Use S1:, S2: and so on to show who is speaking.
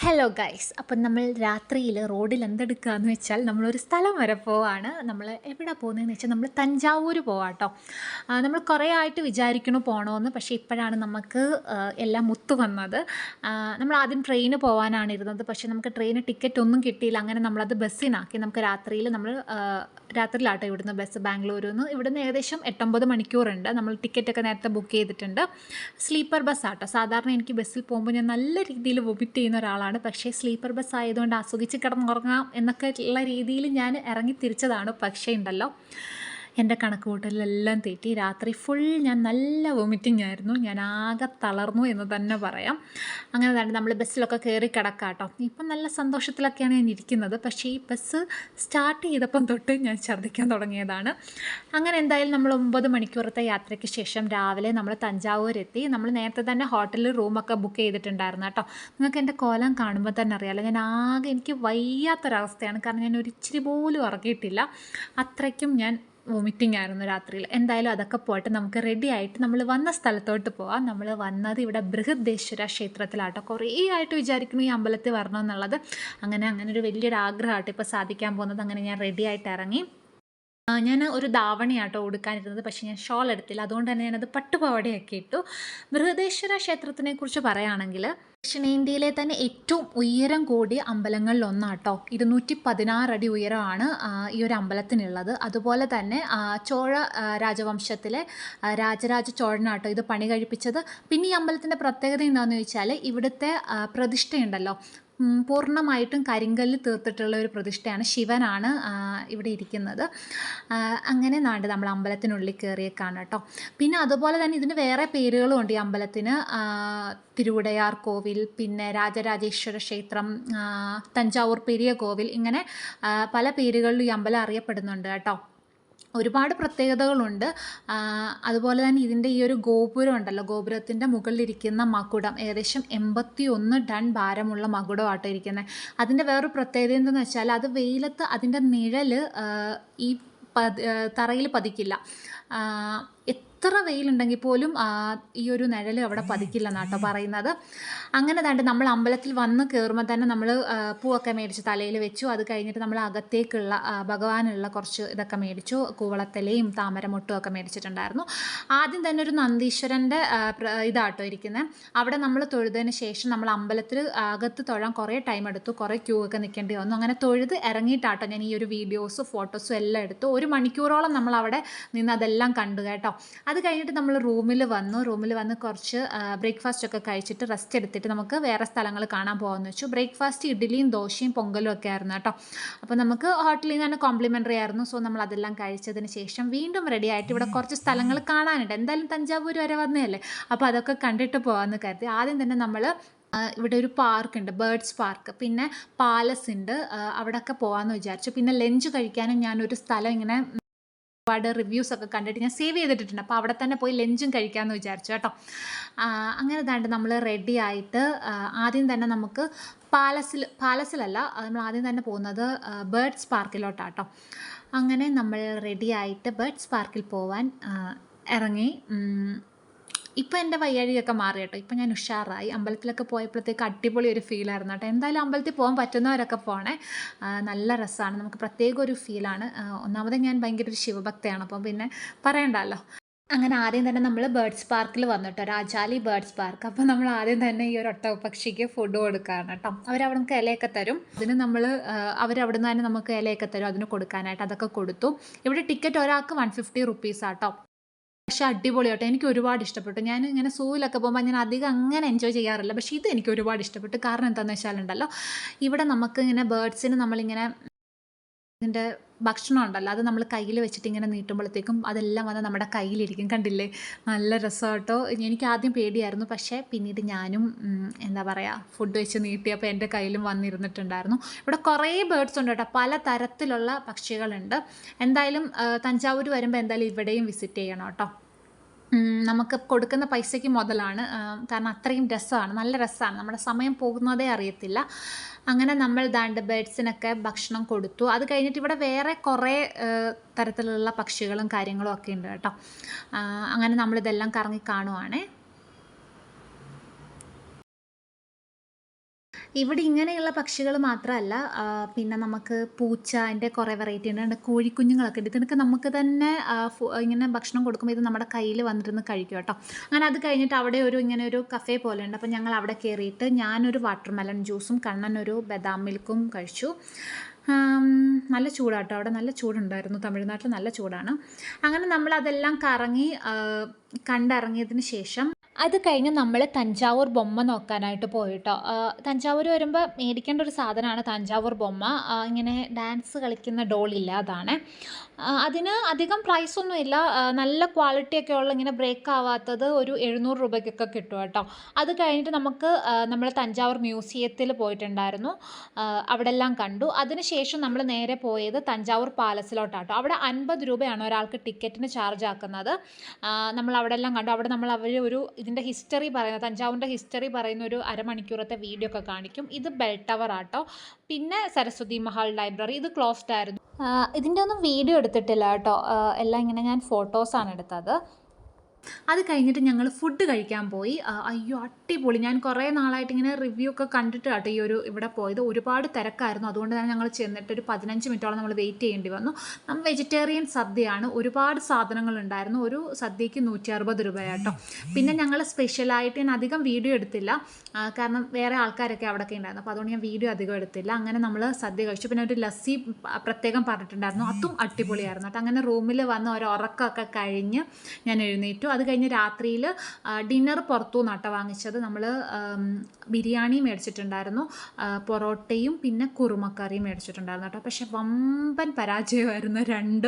S1: Hello guys അപ്പം നമ്മൾ രാത്രിയിൽ റോഡിൽ എന്തെടുക്കുകയെന്ന് വെച്ചാൽ നമ്മളൊരു സ്ഥലം വരെ പോവാണ്. നമ്മൾ എവിടെ പോകുന്നതെന്ന് വെച്ചാൽ നമ്മൾ തഞ്ചാവൂർ പോവാം കേട്ടോ നമ്മൾ കുറേ ആയിട്ട് വിചാരിക്കണു പോകണമെന്ന് പക്ഷേ ഇപ്പോഴാണ് നമുക്ക് എല്ലാം മുത്തു വന്നത്. നമ്മൾ ആദ്യം ട്രെയിന് പോകാനാണ് ഇരുന്നത്. പക്ഷേ നമുക്ക് ട്രെയിന് ടിക്കറ്റ് ഒന്നും കിട്ടിയില്ല. അങ്ങനെ നമ്മളത് ബസ്സിനാക്കി. നമുക്ക് രാത്രിയിൽ നമ്മൾ രാത്രിയിലാട്ടോ ഇവിടുന്ന് ബസ് ബാംഗ്ലൂരിൽ നിന്ന് ഇവിടുന്ന് ഏകദേശം എട്ടൊമ്പത് മണിക്കൂറുണ്ട്. നമ്മൾ ടിക്കറ്റൊക്കെ നേരത്തെ ബുക്ക് ചെയ്തിട്ടുണ്ട്. സ്ലീപ്പർ ബസ് ആട്ടോ സാധാരണ എനിക്ക് ബസ്സിൽ പോകുമ്പോൾ ഞാൻ നല്ല രീതിയിൽ വൊമിറ്റ് ചെയ്യുന്ന ഒരാളാണ്. പക്ഷേ സ്ലീപ്പർ ബസ് ആയതുകൊണ്ട് ആസ്വദിച്ച് കിടന്നുറങ്ങാം എന്നൊക്കെ ഉള്ള രീതിയിൽ ഞാൻ ഇറങ്ങി തിരിച്ചതാണ്. പക്ഷേ ഉണ്ടല്ലോ. എന്റെ കണക്ക് കൂട്ടലിലെല്ലാം തെറ്റി. രാത്രി ഫുൾ ഞാൻ നല്ല വൊമിറ്റിംഗ് ആയിരുന്നു. ഞാൻ ആകെ തളർന്നു എന്ന് തന്നെ പറയാം. അങ്ങനെ തന്നെ നമ്മൾ ബസ്സിലൊക്കെ കയറി കിടക്കാം കേട്ടോ ഇപ്പം നല്ല സന്തോഷത്തിലൊക്കെയാണ് ഞാൻ ഇരിക്കുന്നത്. പക്ഷേ ഈ ബസ് സ്റ്റാർട്ട് ചെയ്തപ്പം തൊട്ട് ഞാൻ ഛർദ്ദിക്കാൻ തുടങ്ങിയതാണ്. അങ്ങനെ എന്തായാലും നമ്മൾ ഒമ്പത് മണിക്കൂറത്തെ യാത്രയ്ക്ക് ശേഷം രാവിലെ നമ്മൾ തഞ്ചാവൂർ എത്തി നമ്മൾ നേരത്തെ തന്നെ ഹോട്ടലിൽ റൂമൊക്കെ ബുക്ക് ചെയ്തിട്ടുണ്ടായിരുന്നു കേട്ടോ. നിങ്ങൾക്ക് എന്റെ കോലം കാണുമ്പോൾ തന്നെ അറിയാമല്ലോ ഞാൻ ആകെ എനിക്ക് വയ്യാത്തൊരവസ്ഥയാണ്. കാരണം ഞാൻ ഒരിച്ചിരി പോലും ഉറങ്ങിയിട്ടില്ല. അത്രയ്ക്കും ഞാൻ വോമിറ്റിംഗ് ആയിരുന്നു രാത്രിയിൽ. എന്തായാലും അതൊക്കെ പോയിട്ട് നമുക്ക് റെഡി ആയിട്ട് നമ്മൾ വന്ന സ്ഥലത്തോട്ട് പോവാം. നമ്മൾ വന്നത് ഇവിടെ ബൃഹദേശ്വര ക്ഷേത്രത്തിലാട്ടോ. കുറേ ആയിട്ട് വിചാരിക്കുന്നു ഈ അമ്പലത്തിൽ വരണം എന്നുള്ളത് അങ്ങനെ അങ്ങനെ ഒരു വലിയൊരു ആഗ്രഹമാട്ടോ ഇപ്പോൾ സാധിക്കാൻ പോകുന്നത്. അങ്ങനെ ഞാൻ റെഡി ആയിട്ട് ഇറങ്ങി. ഞാൻ ഒരു ധാവണിയാട്ടോ ഉടുക്കാനിരുന്നത്. പക്ഷേ ഞാൻ ഷോൾ എടുത്തില്ല. അതുകൊണ്ട് തന്നെ ഞാനത് പട്ടുപാവാടയൊക്കെ ഇട്ടു. ബൃഹദേശ്വര ക്ഷേത്രത്തിനെ കുറിച്ച് പറയുകയാണെങ്കിൽ ദക്ഷിണേന്ത്യയിലെ തന്നെ ഏറ്റവും ഉയരം കൂടിയ അമ്പലങ്ങളിൽ ഒന്നാട്ടോ. ഇരുന്നൂറ്റി അടി ഉയരമാണ് ഈ ഒരു അമ്പലത്തിനുള്ളത്. അതുപോലെ തന്നെ ചോഴ രാജവംശത്തിലെ രാജരാജ ചോഴനാട്ടോ ഇത് പണി കഴിപ്പിച്ചത്. പിന്നെ ഈ അമ്പലത്തിന്റെ പ്രത്യേകത എന്താണെന്ന് ചോദിച്ചാൽ ഇവിടുത്തെ പ്രതിഷ്ഠയുണ്ടല്ലോ. പൂർണമായിട്ടും കരിങ്കല്ല് തീർത്തിട്ടുള്ള ഒരു പ്രതിഷ്ഠയാണ് ശിവനാണ് ഇവിടെ ഇരിക്കുന്നത്. അങ്ങനെ നാണ്ട് നമ്മൾ അമ്പലത്തിനുള്ളിൽ കയറിയേക്കാണ് കേട്ടോ. പിന്നെ അതുപോലെ തന്നെ ഇതിന് വേറെ പേരുകളും ഉണ്ട് ഈ അമ്പലത്തിന്. തിരുവുടയാർ കോവിൽ പിന്നെ രാജരാജേശ്വര ക്ഷേത്രം തഞ്ചാവൂർ പെരിയ കോവിൽ ഇങ്ങനെ പല പേരുകളിലും ഈ അമ്പലം അറിയപ്പെടുന്നുണ്ട് കേട്ടോ. ഒരുപാട് പ്രത്യേകതകളുണ്ട്. അതുപോലെ തന്നെ ഇതിന്റെ ഈ ഒരു ഗോപുരം ഉണ്ടല്ലോ ഗോപുരത്തിന്റെ മുകളിലിരിക്കുന്ന മകുടം ഏകദേശം എൺപത്തി ഒന്ന് ടൺ ഭാരമുള്ള മകുടമാട്ടോ ഇരിക്കുന്നത് അതിന്റെ വേറൊരു പ്രത്യേകത എന്തെന്ന് വെച്ചാൽ അത് വെയിലത്ത് അതിന്റെ നിഴൽ ഈ പതി തറയിൽ പതിക്കില്ല. എത്ര വെയിലുണ്ടെങ്കിൽ പോലും ഈ ഒരു നിഴൽ അവിടെ പതിക്കില്ല എന്നാട്ടോ പറയുന്നത്. അങ്ങനെ തന്നെ നമ്മൾ അമ്പലത്തിൽ വന്ന് കയറുമ്പോൾ തന്നെ നമ്മൾ പൂവൊക്കെ മേടിച്ച് തലയിൽ വെച്ചു. അത് കഴിഞ്ഞിട്ട് നമ്മൾ അകത്തേക്കുള്ള ഭഗവാനുള്ള കുറച്ച് ഇതൊക്കെ മേടിച്ചു. കൂവളത്തലയും താമരമൊട്ടും ഒക്കെ മേടിച്ചിട്ടുണ്ടായിരുന്നു. ആദ്യം തന്നെ ഒരു നന്ദീശ്വരന്റെ ഇതാട്ടോ ഇരിക്കുന്നത് അവിടെ നമ്മൾ തൊഴുതതിന് ശേഷം നമ്മൾ അമ്പലത്തിൽ അകത്ത് തൊഴാൻ കുറേ ടൈം എടുത്തു. കുറേ ക്യൂ ഒക്കെ നിൽക്കേണ്ടി വന്നു. അങ്ങനെ തൊഴുത് ഇറങ്ങിയിട്ടാട്ടോ ഞാൻ ഈ ഒരു വീഡിയോസും ഫോട്ടോസും എല്ലാം എടുത്തു. ഒരു മണിക്കൂറോളം നമ്മൾ അവിടെ നിന്ന് അതെല്ലാം കണ്ടു കേട്ടോ. അത് കഴിഞ്ഞിട്ട് നമ്മൾ റൂമിൽ വന്നു. റൂമിൽ വന്ന് കുറച്ച് ബ്രേക്ക്ഫാസ്റ്റ് ഒക്കെ കഴിച്ചിട്ട് റെസ്റ്റ് എടുത്തിട്ട് നമുക്ക് വേറെ സ്ഥലങ്ങൾ കാണാൻ പോകാമെന്ന് വെച്ചു. ബ്രേക്ക്ഫാസ്റ്റ് ഇഡ്ഡലിയും ദോശയും പൊങ്കലും ഒക്കെ ആയിരുന്നു കേട്ടോ. അപ്പോൾ നമുക്ക് ഹോട്ടലിൽ നിന്ന് തന്നെ കോംപ്ലിമെന്ററി ആയിരുന്നു. സോ നമ്മൾ അതെല്ലാം കഴിച്ചതിന് ശേഷം വീണ്ടും റെഡി ആയിട്ട് ഇവിടെ കുറച്ച് സ്ഥലങ്ങൾ കാണാനുണ്ട്. എന്തായാലും തഞ്ചാവൂർ വരെ വന്നതല്ലേ? അപ്പോൾ അതൊക്കെ കണ്ടിട്ട് പോകാമെന്ന് കരുതി. ആദ്യം തന്നെ നമ്മൾ ഇവിടെ ഒരു പാർക്ക് ഉണ്ട്. ബേർഡ്സ് പാർക്ക് പിന്നെ പാലസ് ഉണ്ട്. അവിടെ അവിടെയൊക്കെ പോകാമെന്ന് വിചാരിച്ചു. പിന്നെ ലഞ്ച് കഴിക്കാനും ഞാനൊരു സ്ഥലം ഇങ്ങനെ ഒരുപാട് റിവ്യൂസ് ഒക്കെ കണ്ടിട്ട് ഞാൻ സേവ് ചെയ്തിട്ടുണ്ട് അപ്പോൾ അവിടെ തന്നെ പോയി ലഞ്ചും കഴിക്കാമെന്ന് വിചാരിച്ചു കേട്ടോ. അങ്ങനെ താണ്ട് നമ്മൾ റെഡി ആയിട്ട് ആദ്യം തന്നെ നമുക്ക് പാലസിൽ പാലസിലല്ല നമ്മൾ ആദ്യം തന്നെ പോകുന്നത് ബേർഡ്സ് പാർക്കിലോട്ടാട്ടോ അങ്ങനെ നമ്മൾ റെഡി ആയിട്ട് ബേർഡ്സ് പാർക്കിൽ പോവാൻ ഇറങ്ങി. ഉം, ഇപ്പം എന്റെ വയ്യാഴികയൊക്കെ മാറി കേട്ടോ. ഇപ്പം ഞാൻ ഉഷാറായി. അമ്പലത്തിലൊക്കെ പോയപ്പോഴത്തേക്ക് അടിപൊളി ഒരു ഫീലായിരുന്നു കേട്ടോ. എന്തായാലും അമ്പലത്തിൽ പോകാൻ പറ്റുന്നവരൊക്കെ പോണേ. നല്ല രസമാണ്. നമുക്ക് പ്രത്യേക ഒരു ഫീലാണ് ഒന്നാമത് ഞാൻ ഭയങ്കര ഒരു ശിവഭക്തയാണ്. അപ്പം പിന്നെ പറയണ്ടല്ലോ. അങ്ങനെ ആദ്യം തന്നെ നമ്മൾ ബേർഡ്സ് പാർക്കിൽ വന്നിട്ടോ രാജാലി ബേർഡ്സ് പാർക്ക് അപ്പോൾ നമ്മൾ ആദ്യം തന്നെ ഈ ഒരു ഒട്ടകപ്പക്ഷിക്ക് ഫുഡ് കൊടുക്കുകയാണ് കേട്ടോ. അവരവിടെ നമുക്ക് ഇലയൊക്കെ തരും. അതിന് നമ്മൾ അവരവിടെ നിന്ന് തന്നെ നമുക്ക് ഇലയൊക്കെ തരും. അതിന് കൊടുക്കാനായിട്ട് അതൊക്കെ കൊടുത്തു. ഇവിടെ ടിക്കറ്റ് ഒരാൾക്ക് വൺ ഫിഫ്റ്റി റുപ്പീസാട്ടോ പക്ഷെ അടിപൊളിയാട്ടോ. എനിക്ക് ഒരുപാട് ഇഷ്ടപ്പെട്ടു. ഞാൻ ഇങ്ങനെ സൂവിലൊക്കെ പോകുമ്പോൾ ഞാൻ അധികം അങ്ങനെ എൻജോയ് ചെയ്യാറില്ല. പക്ഷേ ഇത് എനിക്ക് ഒരുപാട് ഇഷ്ടപ്പെട്ടു. കാരണം എന്താണെന്ന് വെച്ചാലുണ്ടല്ലോ ഇവിടെ നമുക്ക് ഇങ്ങനെ ബേർഡ്സിന് നമ്മളിങ്ങനെ ഇതിന്റെ ഭക്ഷണം ഉണ്ടല്ലോ അത് നമ്മൾ കയ്യിൽ വെച്ചിട്ട് ഇങ്ങനെ നീട്ടുമ്പോഴത്തേക്കും അതെല്ലാം വന്ന് നമ്മുടെ കയ്യിലിരിക്കും. കണ്ടില്ലേ? നല്ല രസമാട്ടോ. എനിക്ക് ആദ്യം പേടിയായിരുന്നു. പക്ഷേ പിന്നീട് ഞാനും എന്താ പറയുക ഫുഡ് വെച്ച് നീട്ടിയപ്പോൾ എന്റെ കയ്യിലും വന്നിരുന്നിട്ടുണ്ടായിരുന്നു. ഇവിടെ കുറേ ബേർഡ്സ് ഉണ്ട് കേട്ടോ. പല തരത്തിലുള്ള പക്ഷികളുണ്ട്. എന്തായാലും തഞ്ചാവൂർ വരുമ്പോൾ എന്തായാലും ഇവിടെയും വിസിറ്റ് ചെയ്യണം കേട്ടോ. നമുക്ക് കൊടുക്കുന്ന പൈസയ്ക്ക് മുതലാണ്. കാരണം അത്രയും രസമാണ്. നല്ല രസമാണ്. നമ്മുടെ സമയം പോകുന്നതേ അറിയത്തില്ല. അങ്ങനെ നമ്മൾ ദാണ്ട് ബേഡ്സിനൊക്കെ ഭക്ഷണം കൊടുത്തു. അത് കഴിഞ്ഞിട്ട് ഇവിടെ വേറെ കുറേ തരത്തിലുള്ള പക്ഷികളും കാര്യങ്ങളും ഒക്കെ ഉണ്ട് കേട്ടോ. അങ്ങനെ നമ്മളിതെല്ലാം കറങ്ങി കാണുവാണേ. ഇവിടെ ഇങ്ങനെയുള്ള പക്ഷികൾ മാത്രമല്ല പിന്നെ നമുക്ക് പൂച്ച അതിന്റെ കുറേ വെറൈറ്റി ഉണ്ട്. കോഴിക്കുഞ്ഞുങ്ങളൊക്കെ ഉണ്ട്. ഇതിനൊക്കെ നമുക്ക് തന്നെ ഇങ്ങനെ ഭക്ഷണം കൊടുക്കുമ്പോൾ ഇത് നമ്മുടെ കയ്യിൽ വന്നിരുന്ന് കഴിക്കും കേട്ടോ. അങ്ങനെ അത് കഴിഞ്ഞിട്ട് അവിടെ ഒരു ഇങ്ങനെ ഒരു കഫേ പോലെ ഉണ്ട്. അപ്പോൾ ഞങ്ങൾ അവിടെ കയറിയിട്ട് ഞാനൊരു വാട്ടർ മെലൺ ജ്യൂസും കണ്ണനൊരു ബദാം മിൽക്കും കഴിച്ചു. നല്ല ചൂടാട്ടോ അവിടെ നല്ല ചൂടുണ്ടായിരുന്നു. തമിഴ്നാട്ടിൽ നല്ല ചൂടാണ്. അങ്ങനെ നമ്മൾ അതെല്ലാം കറങ്ങി കണ്ടിറങ്ങിയതിന് ശേഷം അത് കഴിഞ്ഞ് നമ്മൾ തഞ്ചാവൂർ ബൊമ്മ നോക്കാനായിട്ട് പോയിട്ടോ. തഞ്ചാവൂർ വരുമ്പോൾ മേടിക്കേണ്ട ഒരു സാധനമാണ് തഞ്ചാവൂർ ബൊമ്മ. ഇങ്ങനെ ഡാൻസ് കളിക്കുന്ന ഡോളില്ല അതാണ്. അതിന് അധികം പ്രൈസൊന്നുമില്ല നല്ല ക്വാളിറ്റി ഒക്കെ ഉള്ള ഇങ്ങനെ ബ്രേക്ക് ആവാത്തത് ഒരു എഴുന്നൂറ് രൂപയ്ക്കൊക്കെ കിട്ടും കേട്ടോ. അത് കഴിഞ്ഞിട്ട് നമുക്ക് നമ്മൾ തഞ്ചാവൂർ മ്യൂസിയത്തിൽ പോയിട്ടുണ്ടായിരുന്നു. അവിടെ എല്ലാം കണ്ടു. അതിനുശേഷം നമ്മൾ നേരെ പോയത് തഞ്ചാവൂർ പാലസിലോട്ടാട്ടോ അവിടെ അൻപത് രൂപയാണ് ഒരാൾക്ക് ടിക്കറ്റിന് ചാർജ് ആക്കുന്നത്. നമ്മൾ അവിടെ എല്ലാം കണ്ടു. അവിടെ നമ്മൾ അവർ ഒരു ഇതിന്റെ ഹിസ്റ്ററി പറയുന്ന തഞ്ചാവൂരിന്റെ ഹിസ്റ്ററി പറയുന്ന ഒരു അരമണിക്കൂറത്തെ വീഡിയോ ഒക്കെ കാണിക്കും. ഇത് ബെൽ ടവർ ആട്ടോ. പിന്നെ സരസ്വതി മഹാൾ ലൈബ്രറി ഇത് ക്ലോസ്ഡ് ആയിരുന്നു. ഇതിന്റെ ഒന്നും വീഡിയോ എടുത്തിട്ടില്ല കേട്ടോ. എല്ലാം ഇങ്ങനെ ഞാൻ ഫോട്ടോസാണ് എടുത്തത്. അത് കഴിഞ്ഞിട്ട് ഞങ്ങൾ ഫുഡ് കഴിക്കാൻ പോയി. അയ്യോ അടിപൊളി. ഞാൻ കുറേ നാളായിട്ട് ഇങ്ങനെ റിവ്യൂ ഒക്കെ കണ്ടിട്ട് കേട്ടോ ഈ ഒരു ഇവിടെ പോയത്. ഒരുപാട് തിരക്കായിരുന്നു. അതുകൊണ്ട് തന്നെ ഞങ്ങൾ ചെന്നിട്ട് ഒരു പതിനഞ്ച് മിനിറ്റോളം നമ്മൾ വെയിറ്റ് ചെയ്യേണ്ടി വന്നു. നമ്മൾ വെജിറ്റേറിയൻ സദ്യയാണ്. ഒരുപാട് സാധനങ്ങൾ ഉണ്ടായിരുന്നു. ഒരു സദ്യക്ക് നൂറ്റി അറുപത് രൂപയാട്ടോ. പിന്നെ ഞങ്ങൾ സ്പെഷ്യലായിട്ട് ഞാൻ അധികം വീഡിയോ എടുത്തില്ല. കാരണം വേറെ ആൾക്കാരൊക്കെ അവിടെയൊക്കെ ഉണ്ടായിരുന്നു. അപ്പോൾ അതുകൊണ്ട് ഞാൻ വീഡിയോ അധികം എടുത്തില്ല. അങ്ങനെ നമ്മൾ സദ്യ കഴിച്ചു. പിന്നെ ഒരു ലസ്സി പ്രത്യേകം പറഞ്ഞിട്ടുണ്ടായിരുന്നു. അതും അടിപൊളിയായിരുന്നു കേട്ടോ. അങ്ങനെ റൂമിൽ വന്ന് ഒരു ഉറക്കമൊക്കെ കഴിഞ്ഞ് ഞാൻ എഴുന്നേറ്റു. അത് കഴിഞ്ഞ് രാത്രിയിൽ ഡിന്നർ പുറത്തു നട്ട വാങ്ങിച്ചത്. നമ്മൾ ബിരിയാണി മേടിച്ചിട്ടുണ്ടായിരുന്നു. പൊറോട്ടയും പിന്നെ കുറുമക്കറിയും മേടിച്ചിട്ടുണ്ടായിരുന്നു കേട്ടോ. പക്ഷെ വമ്പൻ പരാജയമായിരുന്നു രണ്ടും.